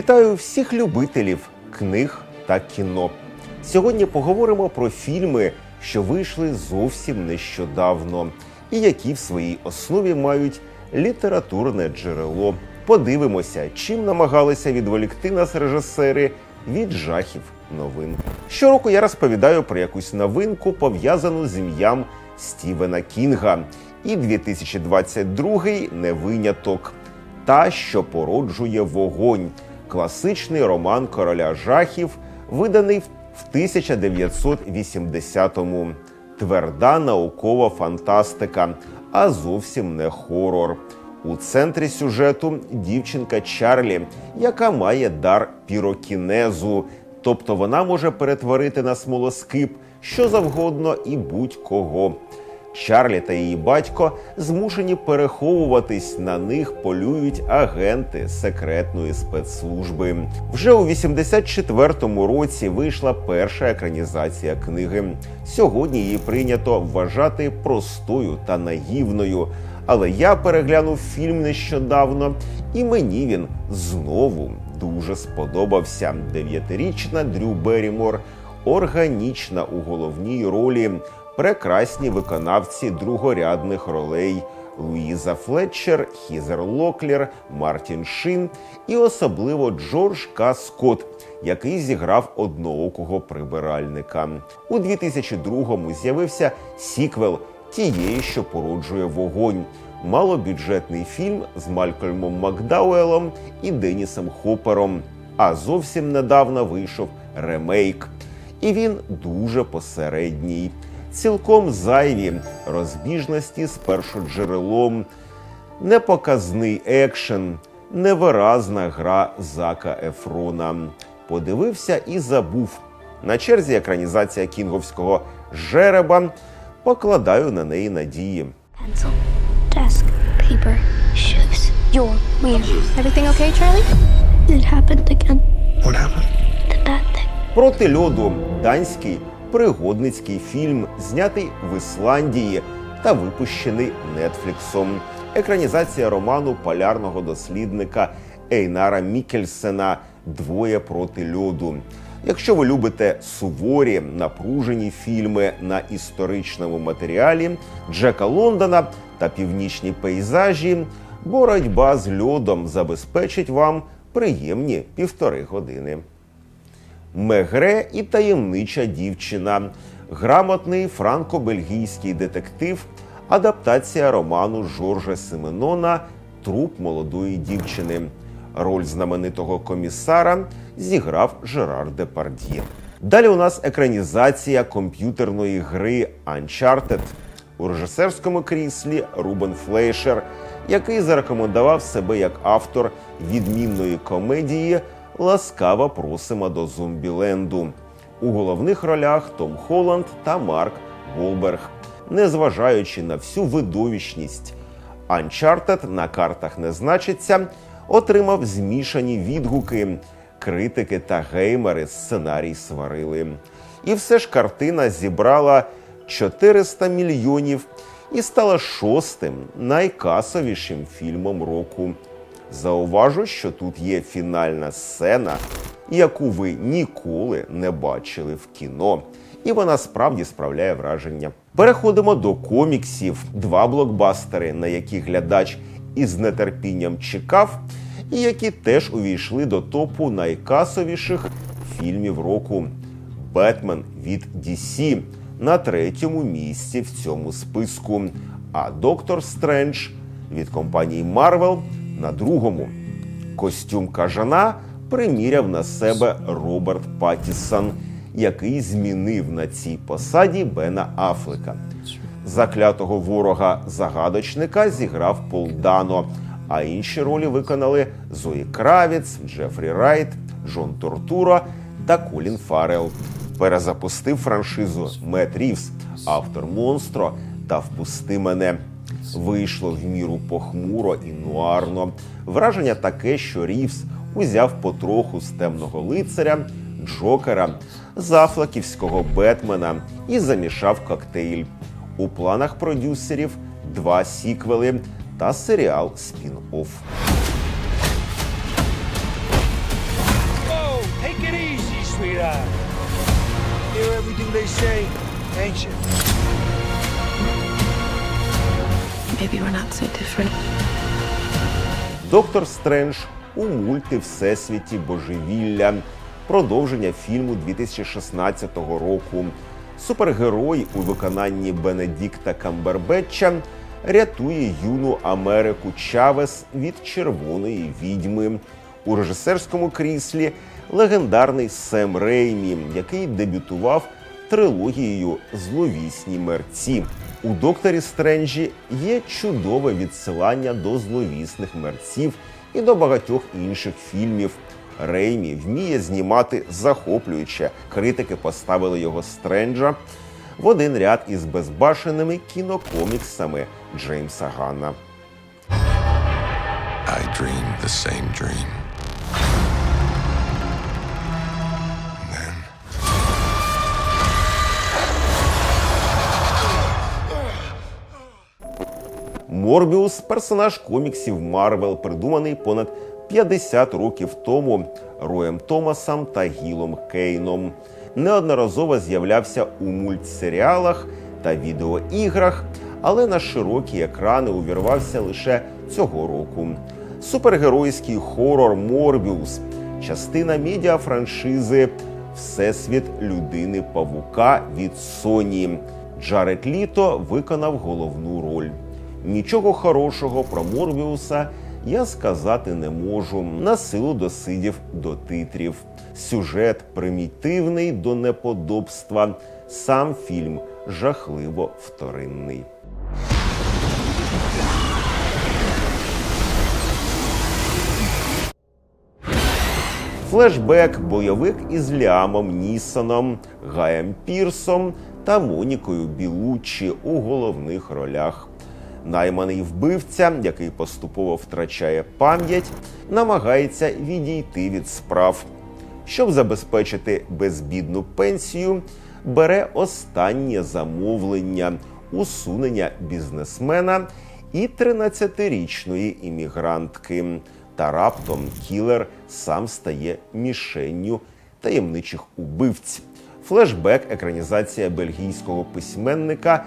Вітаю всіх любителів книг та кіно. Сьогодні поговоримо про фільми, що вийшли зовсім нещодавно, і які в своїй основі мають літературне джерело. Подивимося, чим намагалися відволікти нас режисери від жахів новин. Щороку я розповідаю про якусь новинку, пов'язану з ім'ям Стівена Кінга. І 2022 не виняток. Та, що породжує вогонь. Класичний роман короля жахів, виданий в 1980-му. Тверда наукова фантастика, а зовсім не хорор. У центрі сюжету дівчинка Чарлі, яка має дар пірокінезу, тобто вона може перетворити на смолоскип що завгодно і будь-кого. Чарлі та її батько змушені переховуватись. На них полюють агенти секретної спецслужби. Вже у 84-му році вийшла перша екранізація книги. Сьогодні її прийнято вважати простою та наївною. Але я переглянув фільм нещодавно, і мені він знову дуже сподобався. Дев'ятирічна Дрю Берімор органічна у головній ролі прекрасні виконавці другорядних ролей Луїза Флетчер, Хізер Локлер, Мартін Шин і особливо Джордж К. Скотт, який зіграв одноокого прибиральника. У 2002-му з'явився сіквел тієї, що породжує вогонь. Малобюджетний фільм з Малькольмом Макдауелом і Денісом Хоппером. А зовсім недавно вийшов ремейк. І він дуже посередній цілком зайві розбіжності з першоджерелом, непоказний екшен, невиразна гра Зака Ефрона. Подивився і забув. На черзі екранізація кінговського жереба. Покладаю на неї надії. Pencil, desk, paper, shoes. Your wiener. Everything okay, Charlie? It happened again. What happened? The bad thing. Проти льоду данський пригодницький фільм, знятий в Ісландії та випущений Нетфліксом. Екранізація роману полярного дослідника Ейнара Мікельсена Двоє проти льоду. Якщо ви любите суворі напружені фільми на історичному матеріалі Джека Лондона та північні пейзажі, боротьба з льодом забезпечить вам приємні півтори години. Мегре і таємнича дівчина, грамотний франко-бельгійський детектив, адаптація роману Жоржа Семенона Труп молодої дівчини. Роль знаменитого комісара зіграв Жерар Депард'є. Далі у нас екранізація комп'ютерної гри Uncharted. У режисерському кріслі Рубен Флейшер, який зарекомендував себе як автор відмінної комедії Ласкаво просимо до Зомбіленду. У головних ролях Том Холланд та Марк Волберг. Незважаючи на всю видовищність, Uncharted на картах не значиться, отримав змішані відгуки. Критики та геймери сценарій сварили. І все ж картина зібрала 400 мільйонів і стала шостим найкасовішим фільмом року. Зауважу, що тут є фінальна сцена, яку ви ніколи не бачили в кіно, і вона справді справляє враження. Переходимо до коміксів, два блокбастери, на які глядач із нетерпінням чекав, і які теж увійшли до топу найкасовіших фільмів року. Бетмен від DC на третьому місці в цьому списку. А Доктор Стрендж від компанії Marvel на другому. Костюм кажана приміряв на себе Роберт Паттісон, який змінив на цій посаді Бена Афлека. Заклятого ворога загадочника зіграв Пол Дано, а інші ролі виконали Зої Кравіц, Джефрі Райт, Джон Тортура та Колін Фаррелл. Перезапустив франшизу Мет Рівс, автор монстро та Впусти мене. Вийшло в міру похмуро і нуарно. Враження таке, що Рівс узяв потроху з темного лицаря, Джокера, зафлаківського Бетмена і замішав коктейль. У планах продюсерів два сіквели та серіал спін-офф. Oh, Maybe we're not so different. Доктор Стрендж у мульти Всесвіті Божевілля. Продовження фільму 2016 року. Супергерой у виконанні Бенедікта Камбербетча рятує юну Америку Чавес від червоної відьми. У режисерському кріслі легендарний Сем Реймі, який дебютував трилогією Зловісні мерці. У докторі Стренджі є чудове відсилання до зловісних мерців і до багатьох інших фільмів. Реймі вміє знімати захоплююче. Критики поставили його Стренджа в один ряд із безбашеними кінокоміксами Джеймса Ганна. I dreamed the same dream. Морбіус персонаж коміксів Марвел, придуманий понад 50 років тому Роєм Томасом та Гілом Кейном. Неодноразово з'являвся у мультсеріалах та відеоіграх, але на широкі екрани увірвався лише цього року. Супергеройський хорор Морбіус, частина медіафраншизи Всесвіт людини Павука від Sony. Джаред Літо виконав головну роль. Нічого хорошого про Морбіуса я сказати не можу. На силу досидів до титрів. Сюжет примітивний до неподобства. Сам фільм жахливо вторинний. Флешбек бойовик із Ліамом Нісоном, Гаєм Пірсом та Монікою Білуччі у головних ролях. Найманий вбивця, який поступово втрачає пам'ять, намагається відійти від справ. Щоб забезпечити безбідну пенсію, бере останнє замовлення усунення бізнесмена і 13-річної іммігрантки. Та раптом кілер сам стає мішенню таємничих убивць. Флешбек екранізація бельгійського письменника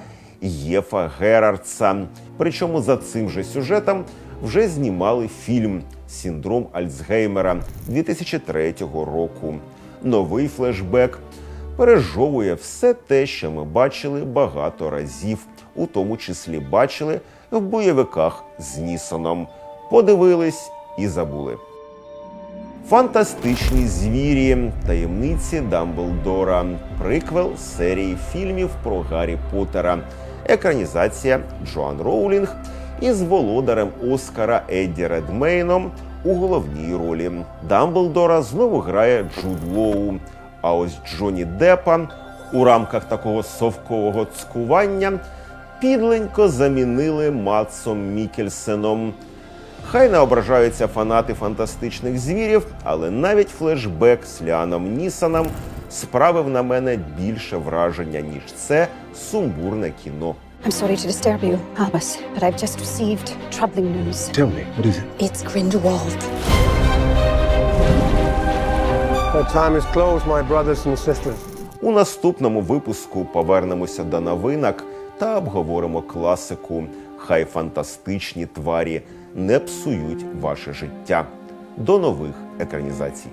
Єфа Герардса. Причому за цим же сюжетом вже знімали фільм Синдром Альцгеймера 2003 року. Новий флешбек пережовує все те, що ми бачили багато разів, у тому числі бачили в бойовиках з Нісоном. Подивились і забули. Фантастичні звірі, таємниці Дамблдора, приквел серії фільмів про Гаррі Поттера, екранізація Джоан Роулінг із володарем Оскара Едді Редмейном у головній ролі. Дамблдора знову грає Джуд Лоу. А ось Джоні Деппа у рамках такого совкового цькування підленько замінили Матсом Мікельсеном. Хай не ображаються фанати фантастичних звірів, але навіть флешбек з Ліаном Нісоном справив на мене більше враження, ніж це сумбурне кіно. I'm sorry to disturb you, Albus, but I've just received troubling news. Tell me, what is it? It's Grindelwald. Our time is closed, my brothers and sisters. У наступному випуску повернемося до новинок та обговоримо класику. Хай фантастичні тварі не псують ваше життя. До нових екранізацій.